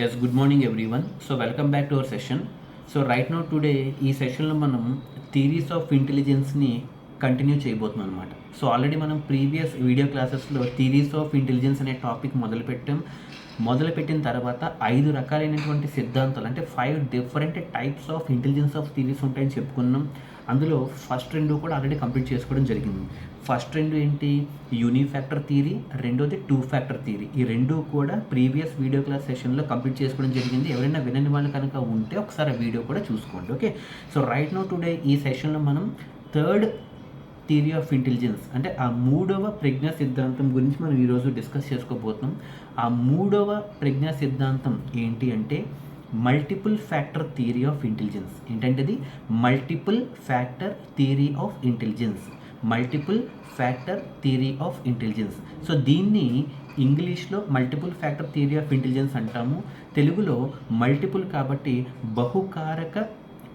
Yes good morning everyone so welcome back to our session so right now today ఈ సెషన్లో మనం theories of ఇంటెలిజెన్స్ని continue చేయబోతున్నాం అనమాట సో ఆల్రెడీ మనం ప్రీవియస్ వీడియో క్లాసెస్లో థీరీస్ ఆఫ్ ఇంటెలిజెన్స్ అనే టాపిక్ మొదలుపెట్టాం. మొదలుపెట్టిన తర్వాత ఐదు రకాలైనటువంటి సిద్ధాంతాలు అంటే five different types of intelligence of theories ఉంటాయని చెప్పుకున్నాం. అందులో ఫస్ట్ రెండు కూడా ఆల్రెడీ కంప్లీట్ చేసుకోవడం జరిగింది. ఫస్ట్ రెండు ఏంటి? యూనిఫ్యాక్టర్ థీరీ రెండోది టూ ఫ్యాక్టర్ థీరీ ఈ రెండు కూడా ప్రీవియస్ వీడియో క్లాస్ సెషన్లో కంప్లీట్ చేసుకోవడం జరిగింది. ఎవరైనా వినని వాళ్ళు కనుక ఉంటే ఒకసారి ఆ వీడియో కూడా చూసుకోండి okay so right now today ఈ సెషన్లో మనం థర్డ్ థియరీ ఆఫ్ ఇంటెలిజెన్స్ అంటే ఆ మూడవ ప్రజ్ఞా సిద్ధాంతం గురించి మనం ఈరోజు డిస్కస్ చేసుకోబోతున్నాం. ఆ మూడవ ప్రజ్ఞా సిద్ధాంతం ఏంటి అంటే multiple factor theory of intelligence ఏంటంటే multiple factor theory of intelligence multiple factor theory of intelligence so దీన్ని ఇంగ్లీష్లో multiple factor theory of intelligence అంటాము. తెలుగులో మల్టిపుల్ కాబట్టి బహుకారక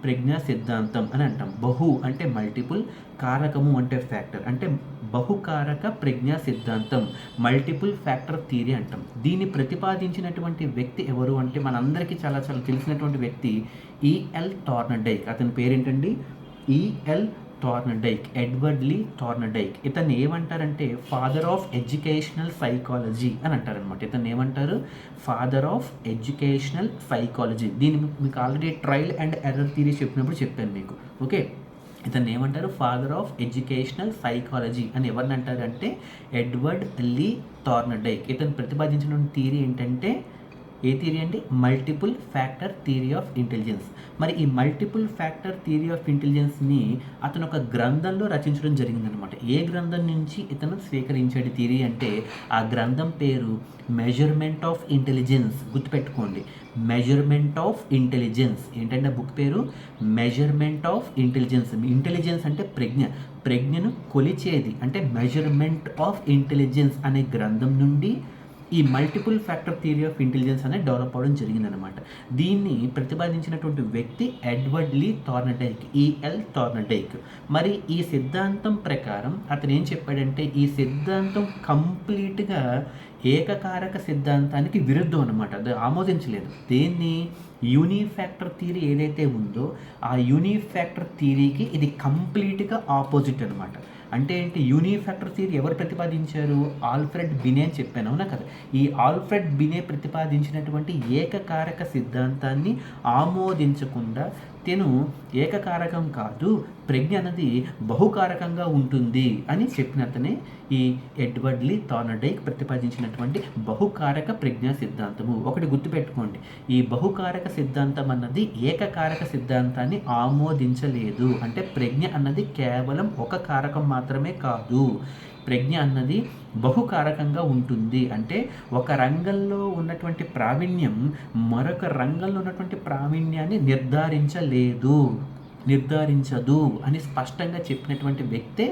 ప్రజ్ఞా సిద్ధాంతం అని అంటాం. బహు అంటే మల్టిపుల్ కారకము అంటే ఫ్యాక్టర్ అంటే బహుకారక ప్రజ్ఞా సిద్ధాంతం. మల్టిపుల్ ఫ్యాక్టర్ థియరీ అంటాం. దీన్ని ప్రతిపాదించినటువంటి వ్యక్తి ఎవరు అంటే మనందరికీ చాలా చాలా తెలిసినటువంటి వ్యక్తి ఈఎల్ టార్నడైక్ అతని పేరేంటండి? ఈఎల్ టార్నడైక్ ఎడ్వర్డ్ లీ టార్నడైక్ ఇతను ఏమంటారంటే ఫాదర్ ఆఫ్ ఎడ్యుకేషనల్ సైకాలజీ అని అంటారనమాట ఇతను ఏమంటారు? ఫాదర్ ఆఫ్ ఎడ్యుకేషనల్ సైకాలజీ దీన్ని మీకు- already trial and error theory చెప్పినప్పుడు చెప్పాను మీకు. ఓకే? ఇతను ఏమంటారు? ఫాదర్ ఆఫ్ ఎడ్యుకేషనల్ సైకాలజీ అని ఎవరిని అంటారంటే ఎడ్వర్డ్ లీ టార్నడైక్ ఇతను ప్రతిపాదించిన థీరీ ఏంటంటే ఏ థియరీ అండి? Multiple factor theory of intelligence మరి ఈ మల్టిపుల్ ఫ్యాక్టర్ థియరీ ఆఫ్ ఇంటెలిజెన్స్ని అతను ఒక గ్రంథంలో రచించడం జరిగిందనమాట ఏ గ్రంథం నుంచి ఇతను స్వీకరించాడు థియరీ అంటే ఆ గ్రంథం పేరు మెజర్మెంట్ ఆఫ్ ఇంటెలిజెన్స్ గుర్తుపెట్టుకోండి. మెజర్మెంట్ ఆఫ్ ఇంటెలిజెన్స్ ఏంటంటే బుక్ పేరు? మెజర్మెంట్ ఆఫ్ ఇంటెలిజెన్స్ ఇంటెలిజెన్స్ అంటే ప్రజ్ఞ. ప్రజ్ఞను కొలిచేది. అంటే మెజర్మెంట్ ఆఫ్ ఇంటెలిజెన్స్ అనే గ్రంథం నుండి ఈ multiple factor theory of intelligence అనేది డెవలప్ అవ్వడం జరిగిందనమాట దీన్ని ప్రతిపాదించినటువంటి వ్యక్తి ఎడ్వర్డ్ లీ థార్నడైక్ ఈఎల్ థార్నడైక్. మరి ఈ సిద్ధాంతం ప్రకారం అతను ఏం చెప్పాడంటే ఈ సిద్ధాంతం కంప్లీట్గా ఏకకారక సిద్ధాంతానికి విరుద్ధం అనమాట అది ఆమోదించలేదు. దేన్ని? యూనిఫ్యాక్టర్ థియరీ ఏదైతే ఉందో ఆ యూనిఫ్యాక్టర్ థియరీకి ఇది కంప్లీట్గా ఆపోజిట్ అనమాట అంటే ఏంటి? యూనిఫాక్టర్ థియరీ ఎవరు ప్రతిపాదించారు? ఆల్ఫ్రెడ్ బినే అని చెప్పాను అవునా కదా? ఈ ఆల్ఫ్రెడ్ బినే ప్రతిపాదించినటువంటి ఏకకారక సిద్ధాంతాన్ని ఆమోదించకుండా తెను ఏకకారకం కాదు ప్రజ్ఞ అన్నది బహుకారకంగా ఉంటుంది అని చెప్పిన అతనే ఈ ఎడ్వర్డ్లీ థానడైక్ ప్రతిపాదించినటువంటి బహుకారక ప్రజ్ఞా సిద్ధాంతము. ఒకటి గుర్తుపెట్టుకోండి. ఈ బహుకారక సిద్ధాంతం అన్నది ఏకకారక సిద్ధాంతాన్ని ఆమోదించలేదు. అంటే ప్రజ్ఞ అన్నది కేవలం ఒక కారకం మాత్రమే కాదు. ప్రజ్ఞ అన్నది బహుకారకంగా ఉంటుంది. అంటే ఒక రంగంలో ఉన్నటువంటి ప్రావీణ్యం మరొక రంగంలో ఉన్నటువంటి ప్రావీణ్యాన్ని నిర్ధారించలేదు. నిర్ధారించదు అని స్పష్టంగా చెప్పినటువంటి వ్యక్తే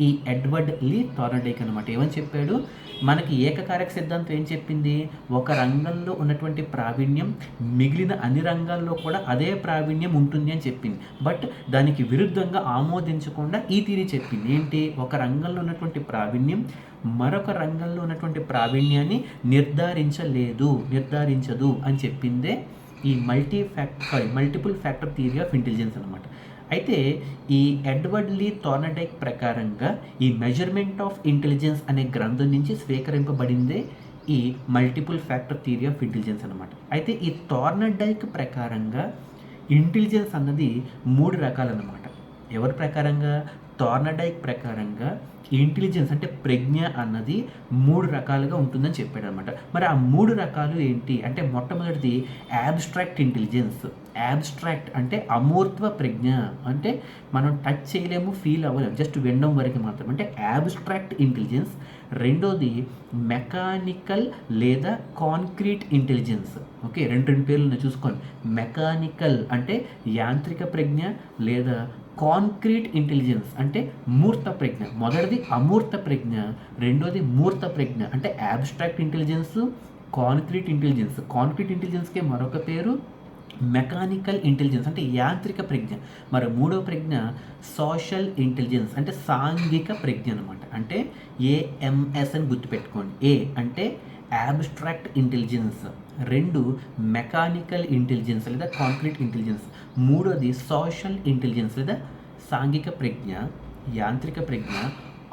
ఈ ఎడ్వర్డ్ లీ టార్నడేక్ అనమాట ఏమని చెప్పాడు? మనకి ఏకకారక సిద్ధాంతం ఏం చెప్పింది? ఒక రంగంలో ఉన్నటువంటి ప్రావీణ్యం మిగిలిన అన్ని రంగాల్లో కూడా అదే ప్రావీణ్యం ఉంటుంది అని చెప్పింది. బట్ దానికి విరుద్ధంగా ఆమోదించకుండా ఈ తీరి చెప్పింది. ఏంటి? ఒక రంగంలో ఉన్నటువంటి ప్రావీణ్యం మరొక రంగంలో ఉన్నటువంటి ప్రావీణ్యాన్ని నిర్ధారించలేదు నిర్ధారించదు అని చెప్పిందే ఈ multi fact sorry multiple factor theory of intelligence అనమాట అయితే ఈ ఎడ్వర్డ్ లీ థార్నడైక్ ప్రకారంగా ఈ మెజర్మెంట్ ఆఫ్ ఇంటెలిజెన్స్ అనే గ్రంథం నుంచి స్వీకరింపబడిందే ఈ multiple factor theory of intelligence అనమాట అయితే ఈ థోర్నడైక్ ప్రకారంగా ఇంటెలిజెన్స్ అన్నది మూడు రకాలన్నమాట. ఎవరి ప్రకారంగా? టార్నడైక్ ప్రకారంగా ఇంటెలిజెన్స్ అంటే ప్రజ్ఞ అన్నది మూడు రకాలుగా ఉంటుందని చెప్పాడు అనమాట మరి ఆ మూడు రకాలు ఏంటి? అంటే మొట్టమొదటిది యాబ్స్ట్రాక్ట్ ఇంటెలిజెన్స్ యాబ్స్ట్రాక్ట్ అంటే అమూర్త్వ ప్రజ్ఞ. అంటే మనం టచ్ చేయలేము ఫీల్ అవ్వలేము. జస్ట్ వినడం వరకు మాత్రం అంటే యాబ్స్ట్రాక్ట్ ఇంటెలిజెన్స్ రెండోది మెకానికల్ లేదా కాంక్రీట్ ఇంటెలిజెన్స్ ఓకే రెండు రెండు పేర్లు చూసుకోండి. మెకానికల్ అంటే యాంత్రిక ప్రజ్ఞ లేదా కాంక్రీట్ ఇంటెలిజెన్స్ అంటే మూర్త ప్రజ్ఞ. మొదటిది అమూర్త ప్రజ్ఞ. రెండోది మూర్త ప్రజ్ఞ. అంటే abstract intelligence concrete intelligence concrete ఇంటెలిజెన్స్కే మరొక పేరు మెకానికల్ ఇంటెలిజెన్స్ అంటే యాంత్రిక ప్రజ్ఞ. మరి మూడో ప్రజ్ఞ సోషల్ ఇంటెలిజెన్స్ అంటే సాంఘిక ప్రజ్ఞ అనమాట అంటే ఏఎంఎస్ అని గుర్తుపెట్టుకోండి. ఏ అంటే యాబ్స్ట్రాక్ట్ ఇంటెలిజెన్స్. రెండు మెకానికల్ ఇంటెలిజెన్స్ లేదా కాంక్రీట్ ఇంటెలిజెన్స్. మూడోది సోషల్ ఇంటెలిజెన్స్ లేదా సాంఘిక ప్రజ్ఞ యాంత్రిక ప్రజ్ఞ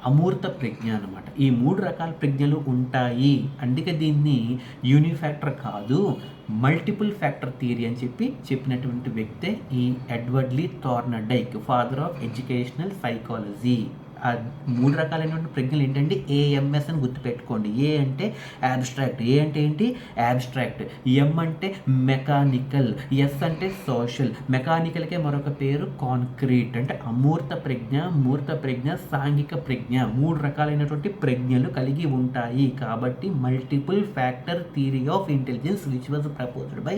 అమూర్త ప్రజ్ఞ అనమాట ఈ మూడు రకాల ప్రజ్ఞలు ఉంటాయి. అందుకే దీన్ని యూనిఫ్యాక్టర్ కాదు మల్టిపుల్ ఫ్యాక్టర్ థియరీ అని చెప్పి చెప్పినటువంటి వ్యక్తే ఈ Edward L Thorndike father of educational psychology. ఆ మూడు రకాలైనటువంటి ప్రజ్ఞలు ఏంటంటే ఏఎంఎస్ అని గుర్తుపెట్టుకోండి. ఏ అంటే యాబ్స్ట్రాక్ట్ ఏ అంటే ఏంటి? యాబ్స్ట్రాక్ట్ ఎం అంటే మెకానికల్ ఎస్ అంటే సోషల్ మెకానికల్కే మరొక పేరు కాంక్రీట్ అంటే అమూర్త ప్రజ్ఞ మూర్త ప్రజ్ఞ సాంఘిక ప్రజ్ఞ. మూడు రకాలైనటువంటి ప్రజ్ఞలు కలిగి ఉంటాయి. కాబట్టి multiple factor theory of intelligence which was proposed by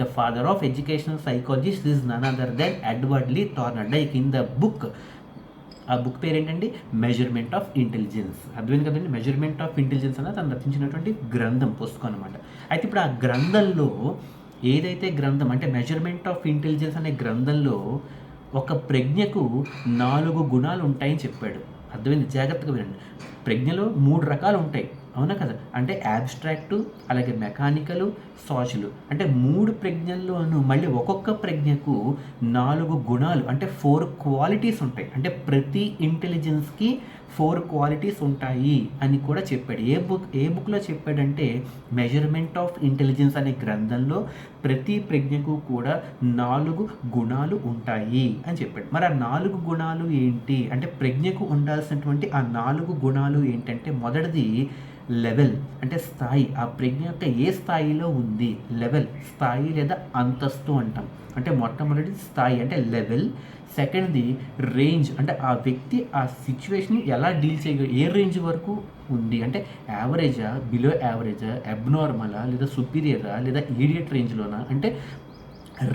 the father of educational psychologist is none other than Edward L Thorndike in the book ఆ బుక్ పేరు ఏంటండి మెజర్మెంట్ ఆఫ్ ఇంటెలిజెన్స్ అర్థమైంది కదండి? మెజర్మెంట్ ఆఫ్ ఇంటెలిజెన్స్ అనేది తను రచించినటువంటి గ్రంథం పుస్తకం అనమాట అయితే ఇప్పుడు ఆ గ్రంథంలో ఏదైతే గ్రంథం అంటే మెజర్మెంట్ ఆఫ్ ఇంటెలిజెన్స్ అనే గ్రంథంలో ఒక ప్రజ్ఞకు నాలుగు గుణాలు ఉంటాయని చెప్పాడు. అర్థమైంది? జాగ్రత్తగా వినండి. ప్రజ్ఞలో మూడు రకాలు ఉంటాయి అవునా కదా? అంటే యాబ్స్ట్రాక్టు అలాగే మెకానికలు సోషల్ అంటే మూడు ప్రజ్ఞల్లోనూ మళ్ళీ ఒక్కొక్క ప్రజ్ఞకు నాలుగు గుణాలు అంటే ఫోర్ క్వాలిటీస్ ఉంటాయి. అంటే ప్రతి ఇంటెలిజెన్స్కి ఫోర్ క్వాలిటీస్ ఉంటాయి అని కూడా చెప్పాడు. ఏ బుక్ ఏ బుక్లో చెప్పాడంటే మెజర్మెంట్ ఆఫ్ ఇంటెలిజెన్స్ అనే గ్రంథంలో ప్రతి ప్రజ్ఞకు కూడా నాలుగు గుణాలు ఉంటాయి అని చెప్పాడు. మరి ఆ నాలుగు గుణాలు ఏంటి? అంటే ప్రజ్ఞకు ఉండాల్సినటువంటి ఆ నాలుగు గుణాలు ఏంటంటే మొదటిది లెవెల్ అంటే స్థాయి. ఆ ప్రజ్ఞ యొక్క ఏ స్థాయిలో ఉంది? లెవెల్ స్థాయి లేదా అంతస్తు అంటాం. అంటే మొట్టమొదటి స్థాయి అంటే లెవెల్. సెకండ్ది రేంజ్ అంటే ఆ వ్యక్తి ఆ సిచ్యువేషన్ ఎలా డీల్ చేయగల ఏ రేంజ్ వరకు ఉంది? అంటే యావరేజా బిలో యావరేజా అబ్నార్మలా లేదా సుపీరియరా లేదా ఈడియట్ రేంజ్లోనా? అంటే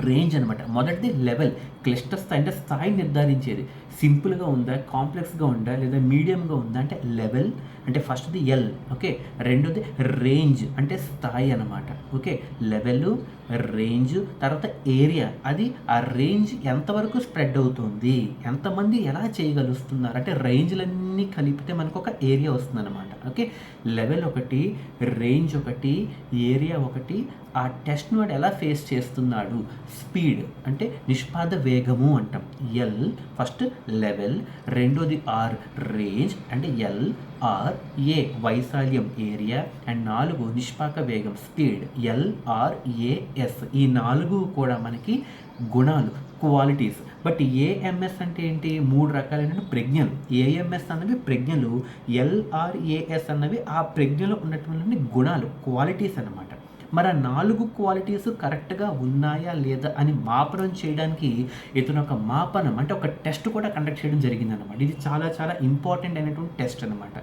రేంజ్ అనమాట మొదటిది లెవెల్ క్లిష్ట స్థాయి అంటే స్థాయి నిర్ధారించేది. సింపుల్గా ఉందా కాంప్లెక్స్గా ఉందా లేదా మీడియంగా ఉందా అంటే లెవెల్ అంటే ఫస్ట్ది ఎల్ ఓకే? రెండోది రేంజ్ అంటే స్థాయి అనమాట ఓకే? లెవెల్ రేంజ్ తర్వాత ఏరియా. అది ఆ రేంజ్ ఎంతవరకు స్ప్రెడ్ అవుతుంది ఎంతమంది ఎలా చేయగలుస్తున్నారు? అంటే రేంజ్లన్నీ కలిపితే మనకు ఒక ఏరియా వస్తుంది అనమాట ఓకే? లెవెల్ ఒకటి రేంజ్ ఒకటి ఏరియా ఒకటి ఆ టెస్ట్ను వాడు ఎలా ఫేస్ చేస్తున్నాడు? స్పీడ్ అంటే నిష్పాద వేగము అంటాం. ఎల్ ఫస్ట్ లెవెల్ రెండోది ఆర్ రేంజ్ అంటే ఎల్ ఆర్ ఏ వైశాల్యం ఏరియా అండ్ నాలుగు నిష్పాక వేగం స్పీడ్ ఎల్ ఆర్ ఏఎస్ ఈ నాలుగు కూడా మనకి గుణాలు క్వాలిటీస్. బట్ ఏఎంఎస్ అంటే ఏంటి? మూడు రకాలైన ప్రజ్ఞలు. ఏఎంఎస్ అన్నవి ప్రజ్ఞలు ఎల్ఆర్ఏఎస్ అన్నవి ఆ ప్రజ్ఞలో ఉన్నటువంటి గుణాలు క్వాలిటీస్ అన్నమాట. మరి ఆ నాలుగు క్వాలిటీస్ కరెక్ట్గా ఉన్నాయా లేదా అని మాపనం చేయడానికి ఇతను ఒక మాపనం అంటే ఒక టెస్ట్ కూడా కండక్ట్ చేయడం జరిగిందనమాట ఇది చాలా చాలా ఇంపార్టెంట్ అయినటువంటి టెస్ట్ అనమాట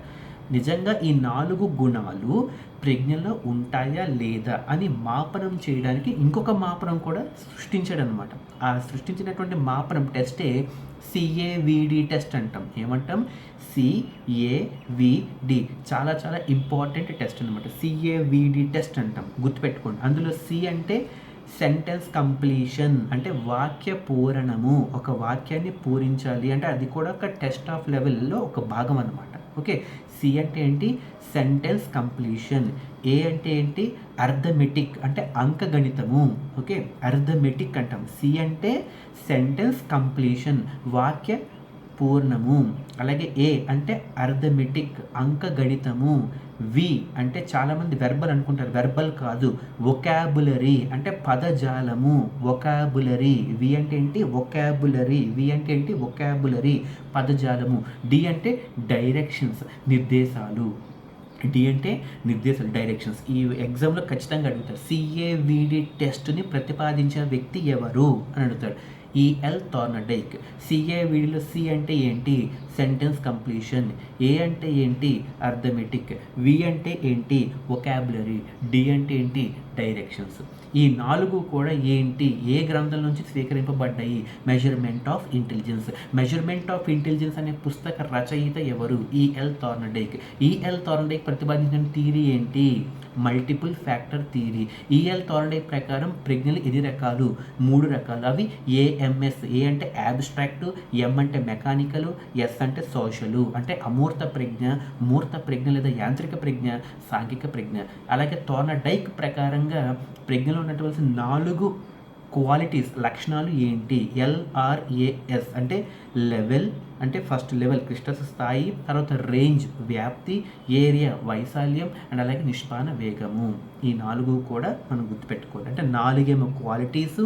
నిజంగా ఈ నాలుగు గుణాలు ప్రజ్ఞలో ఉంటాయా లేదా అని మాపనం చేయడానికి ఇంకొక మాపనం కూడా సృష్టించాడు అనమాట ఆ సృష్టించినటువంటి మాపనం టెస్టే సిఏవిడి టెస్ట్ అంటాం. ఏమంటాం? సిఏవిడి చాలా చాలా ఇంపార్టెంట్ టెస్ట్ అనమాట సిఏవిడి టెస్ట్ అంటాం. గుర్తుపెట్టుకోండి. అందులో సి అంటే సెంటెన్స్ కంప్లీషన్ అంటే వాక్య పూరణము. ఒక వాక్యాన్ని పూరించాలి అంటే అది కూడా ఒక టెస్ట్ ఆఫ్ లెవెల్లో ఒక భాగం అనమాట ఓకే. సి అంటే ఏంటి? Sentence completion. ఏ అంటే ఏంటి? అర్థమెటిక్ అంటే అంకగణితము. ఓకే. అర్థమెటిక్ అంటాం. సి అంటే సెంటెన్స్ కంప్లీషన్ వాక్య పూర్ణము. అలాగే ఏ అంటే అర్థమెటిక్ అంకగణితము. వి అంటే చాలామంది వెర్బల్ అనుకుంటారు. వెర్బల్ కాదు. ఒకాబులరీ అంటే పదజాలము. ఒకాబులరీ వి అంటే ఏంటి? ఒకాబులరీ వి అంటే ఏంటి? ఒకాబులరీ పదజాలము. డి అంటే డైరెక్షన్స్ నిర్దేశాలు. డి అంటే నిర్దేశాలు డైరెక్షన్స్ ఈ ఎగ్జామ్లో ఖచ్చితంగా అడుగుతారు. సిఏవిడి టెస్ట్ని ప్రతిపాదించిన వ్యక్తి ఎవరు? అని అడుగుతాడు ఈఎల్ థార్నడైక్ సిఏవిడిలో సి అంటే ఏంటి? సెంటెన్స్ కంప్లీషన్ ఏ అంటే ఏంటి? అర్థమెటిక్ వి అంటే ఏంటి? ఒకాబులరీ డి అంటే ఏంటి? డైరెక్షన్స్ ఈ నాలుగు కూడా ఏంటి? ఏ గ్రంథం నుంచి స్వీకరింపబడ్డాయి? Measurement of intelligence measurement of intelligence అనే పుస్తక రచయిత ఎవరు? ఈఎల్ థార్నడేక్ ఈఎల్ థార్నడేక్ ప్రతిపాదించిన థీరీ ఏంటి? Multiple factor theory E L Thorndike ప్రకారం ప్రజ్ఞలు ఎన్ని రకాలు? మూడు రకాలు. అవి ఏఎంఎస్ ఏ అంటే యాబ్స్ట్రాక్ట్ ఎం అంటే మెకానికల్ ఎస్ అంటే సోషల్ అంటే అమూర్త ప్రజ్ఞ మూర్త ప్రజ్ఞ లేదా యాంత్రిక ప్రజ్ఞ సాంఘిక ప్రజ్ఞ. అలాగే థార్నడైక్ ప్రకారంగా ప్రజ్ఞలో ఉన్నటువంటి నాలుగు క్వాలిటీస్ లక్షణాలు ఏంటి? ఎల్ఆర్ఏఎస్ అంటే లెవెల్ అంటే ఫస్ట్ లెవెల్ క్రిస్టస్ స్థాయి తర్వాత రేంజ్ వ్యాప్తి ఏరియా వైశాల్యం అండ్ అలాగే నిష్పాన వేగము. ఈ నాలుగు కూడా మనం గుర్తుపెట్టుకోవాలి. అంటే నాలుగేమో క్వాలిటీస్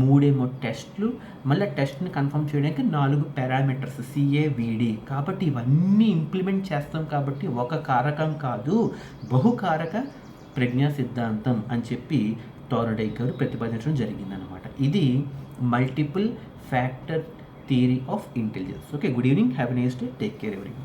మూడేమో టెస్ట్లు మళ్ళీ టెస్ట్ని కన్ఫర్మ్ చేయడానికి నాలుగు పారామీటర్స్ సిఏవిడి కాబట్టి ఇవన్నీ ఇంప్లిమెంట్ చేస్తాం కాబట్టి ఒక కారకం కాదు బహుకారక ప్రజ్ఞా సిద్ధాంతం అని చెప్పి టార్నడై గారు ప్రతిపాదించడం జరిగిందనమాట ఇది multiple factor theory of intelligence. Okay good evening. Have next day. Take care everyone